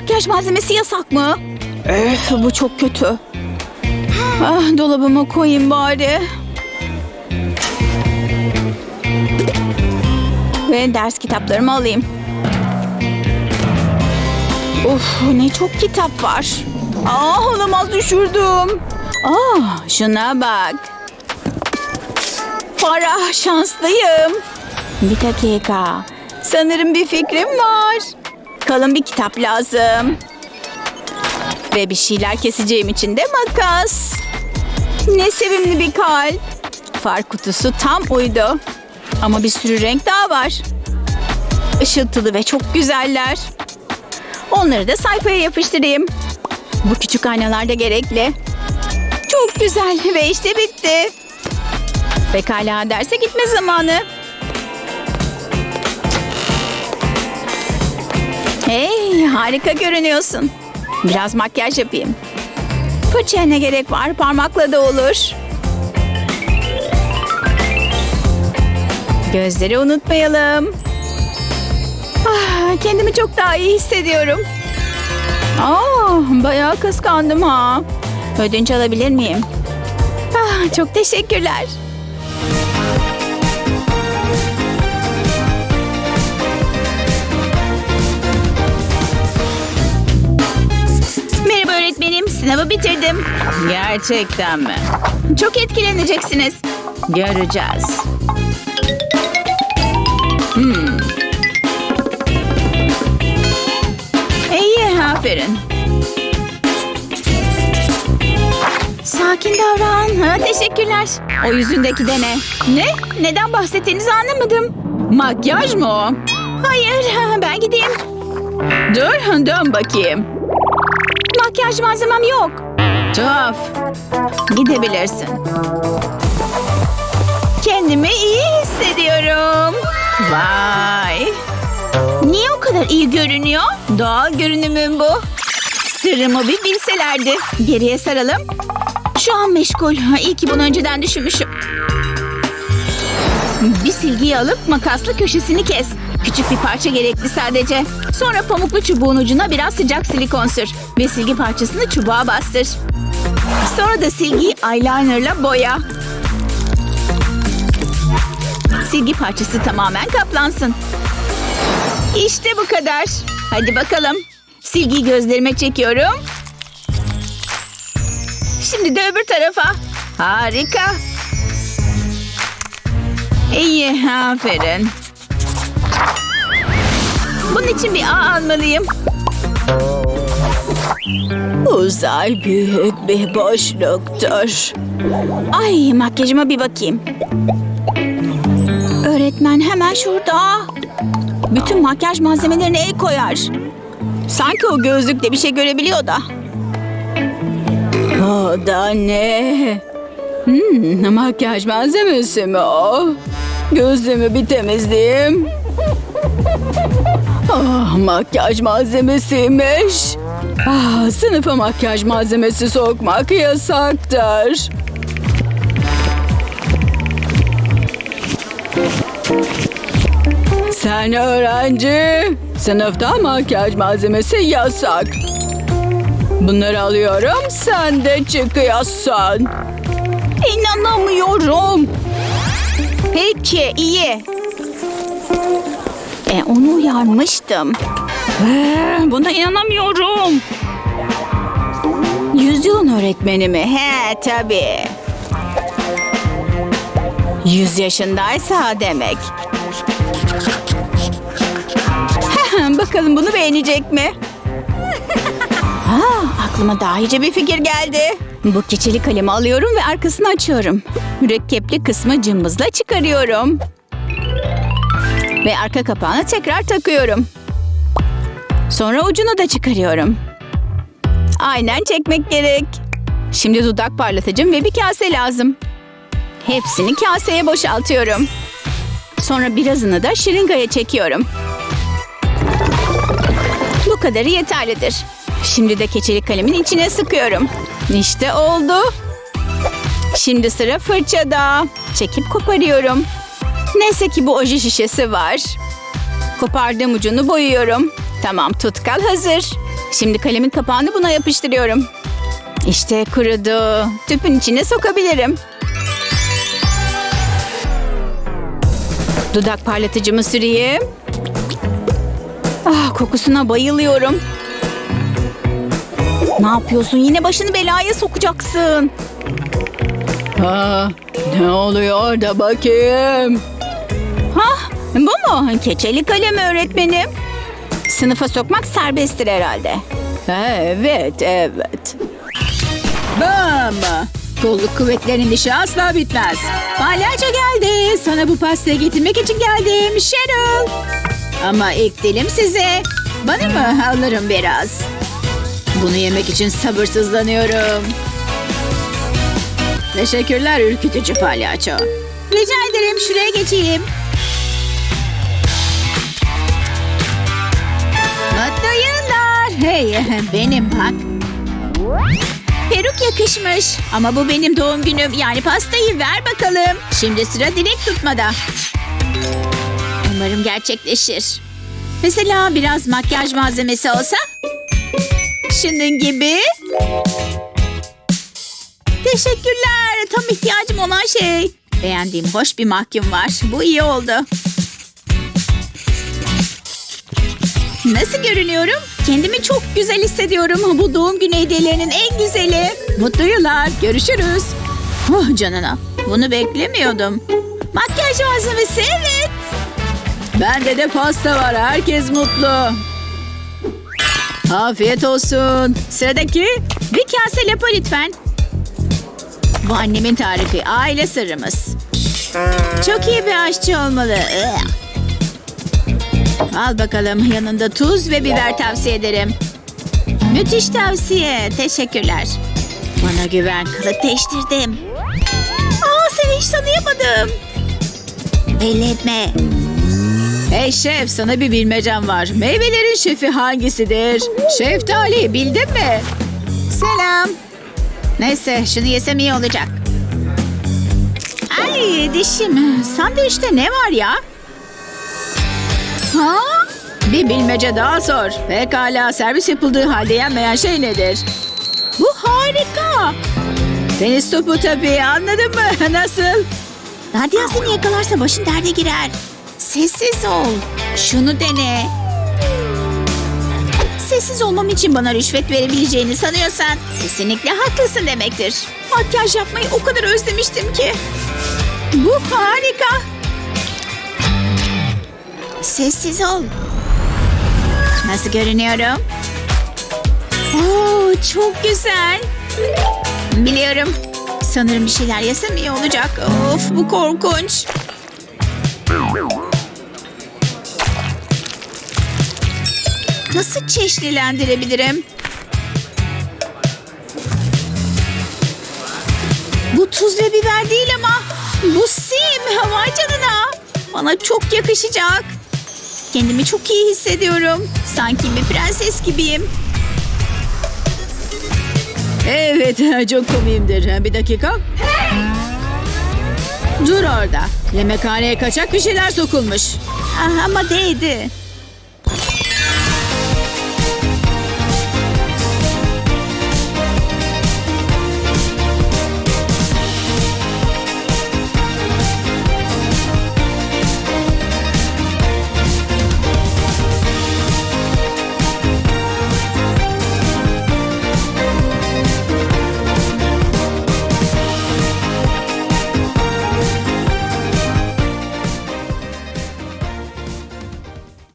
makyaj malzemesi yasak mı? Öf, bu çok kötü. Ah, dolabıma koyayım bari. Ve ders kitaplarımı alayım. Of ne çok kitap var. Aa olamaz düşürdüm. Aa şuna bak. Para şanslıyım. Bir dakika. Sanırım bir fikrim var. Kalın bir kitap lazım. Ve bir şeyler keseceğim için de makas. Ne sevimli bir kalp. Far kutusu tam uydu. Ama bir sürü renk daha var. Işıltılı ve çok güzeller. Onları da sayfaya yapıştırayım. Bu küçük aynalar da gerekli. Çok güzel ve işte bitti. Pekala derse gitme zamanı. Hey harika görünüyorsun. Biraz makyaj yapayım. Fırçaya ne gerek var parmakla da olur. Gözleri unutmayalım. Ah, kendimi çok daha iyi hissediyorum. Aa, bayağı kıskandım ha. Ödünç alabilir miyim? Ah, çok teşekkürler. Sınavı bitirdim. Gerçekten mi? Çok etkileneceksiniz. Göreceğiz. İyi, aferin. Sakin davran. Ha, teşekkürler. O yüzündeki de ne? Ne? Neden bahsettiğinizi anlamadım. Makyaj mı o? Hayır, ben gideyim. Dur, dön bakayım. Makyaj malzemem yok. Tuhaf. Gidebilirsin. Kendimi iyi hissediyorum. Vay. Niye o kadar iyi görünüyor? Doğal görünümüm bu. Sırrımı bir bilselerdi. Geriye saralım. Şu an meşgul. İyi ki bunu önceden düşünmüşüm. Bir silgiyi alıp makasla köşesini kes. Küçük bir parça gerekli sadece. Sonra pamuklu çubuğun ucuna biraz sıcak silikon sür. Ve silgi parçasını çubuğa bastır. Sonra da silgiyi eyelinerla boya. Silgi parçası tamamen kaplansın. İşte bu kadar. Hadi bakalım. Silgiyi gözlerime çekiyorum. Şimdi de öbür tarafa. Harika. İyi, aferin. Bunun için bir ağ almalıyım. Uzay büyük bir boşluktur. Ay makyajıma bir bakayım. Öğretmen hemen şurada. Bütün makyaj malzemelerine el koyar. Sanki o gözlükle bir şey görebiliyor da. O da ne? Hmm, makyaj malzemesi mi o? Gözlüğümü bir temizleyeyim. Ah, makyaj malzemesiymiş. Ah, sınıfa makyaj malzemesi sokmak yasaktır. Sen öğrenci. Sınıfta makyaj malzemesi yasak. Bunları alıyorum, sen de çıkıyorsun. İnanamıyorum. Peki, iyi. E, onu uyarmıştım. Ee, buna inanamıyorum. Yüzyılın öğretmeni mi? He, tabii. Yüz yaşındaysa demek. Bakalım bunu beğenecek mi? Ha, aklıma daha iyice bir fikir geldi. Bu keçeli kalemi alıyorum ve arkasını açıyorum. Mürekkepli kısmı cımbızla çıkarıyorum. Ve arka kapağını tekrar takıyorum. Sonra ucunu da çıkarıyorum. Aynen çekmek gerek. Şimdi dudak parlatıcım ve bir kase lazım. Hepsini kaseye boşaltıyorum. Sonra birazını da şırıngaya çekiyorum. Bu kadarı yeterlidir. Şimdi de keçeli kalemin içine sıkıyorum. İşte oldu. Şimdi sıra fırçada. Çekip koparıyorum. Neyse ki bu oje şişesi var. Kopardığım ucunu boyuyorum. Tamam tutkal hazır. Şimdi kalemin kapağını buna yapıştırıyorum. İşte kurudu. Tüpün içine sokabilirim. Dudak parlatıcımı süreyim. Ah, kokusuna bayılıyorum. Ne yapıyorsun? Yine başını belaya sokacaksın. Aa, ne oluyor da bakayım. Hah, bu mu? Keçeli kalem öğretmenim. Sınıfa sokmak serbesttir herhalde. Evet, evet. Bam! Kolluk kuvvetlerinin işi asla bitmez. Palyaço geldi. Sana bu pastayı getirmek için geldim. Cheryl. Ama ilk dilim size. Bana mı? Alırım biraz. Bunu yemek için sabırsızlanıyorum. Teşekkürler ürkütücü palyaço. Rica ederim şuraya geçeyim. Mutlu. Hey benim bak. Peruk yakışmış. Ama bu benim doğum günüm. Yani pastayı ver bakalım. Şimdi sıra dilek tutmada. Umarım gerçekleşir. Mesela biraz makyaj malzemesi olsa? Şunun gibi. Teşekkürler. Tam ihtiyacım olan şey. Beğendiğim hoş bir mahkum var. Bu iyi oldu. Nasıl görünüyorum? Kendimi çok güzel hissediyorum. Bu doğum günü hediyelerinin en güzeli. Mutlu yıllar. Görüşürüz. Oh canına. Bunu beklemiyordum. Makyaj malzemesi evet. Bende de pasta var. Herkes mutlu. Afiyet olsun. Sıradaki bir kase lapa lütfen. Bu annemin tarifi. Aile sırrımız. Çok iyi bir aşçı olmalı. Al bakalım yanında tuz ve biber tavsiye ederim. Müthiş tavsiye. Teşekkürler. Bana güven. Kılık değiştirdim. Aa seni hiç tanıyamadım. Belli etme. Hey şef sana bir bilmecem var. Meyvelerin şefi hangisidir? Şeftali bildin mi? Selam. Neyse şunu yesem iyi olacak. Ay dişim. Sandviçte ne var ya? Ha? Bir bilmece daha sor. Pekala servis yapıldığı halde yenmeyen şey nedir? Bu harika. Tenis topu tabii anladın mı? Nasıl? Nadia seni yakalarsa başın derde girer. Sessiz ol. Şunu dene. Sessiz olmam için bana rüşvet verebileceğini sanıyorsan kesinlikle haklısın demektir. Makyaj yapmayı o kadar özlemiştim ki. Bu harika. Sessiz ol. Nasıl görünüyorum? Oo, çok güzel. Biliyorum. Sanırım bir şeyler yesem iyi olacak. Of bu korkunç. Nasıl çeşnilendirebilirim? Bu tuz ve biber değil ama bu sim. Vay canına. Bana çok yakışacak. Kendimi çok iyi hissediyorum. Sanki bir prenses gibiyim. Evet, çok komiyimdir. Bir dakika. Dur orada. Yemekhaneye kaçak bir şeyler sokulmuş. Ah, ama değdi.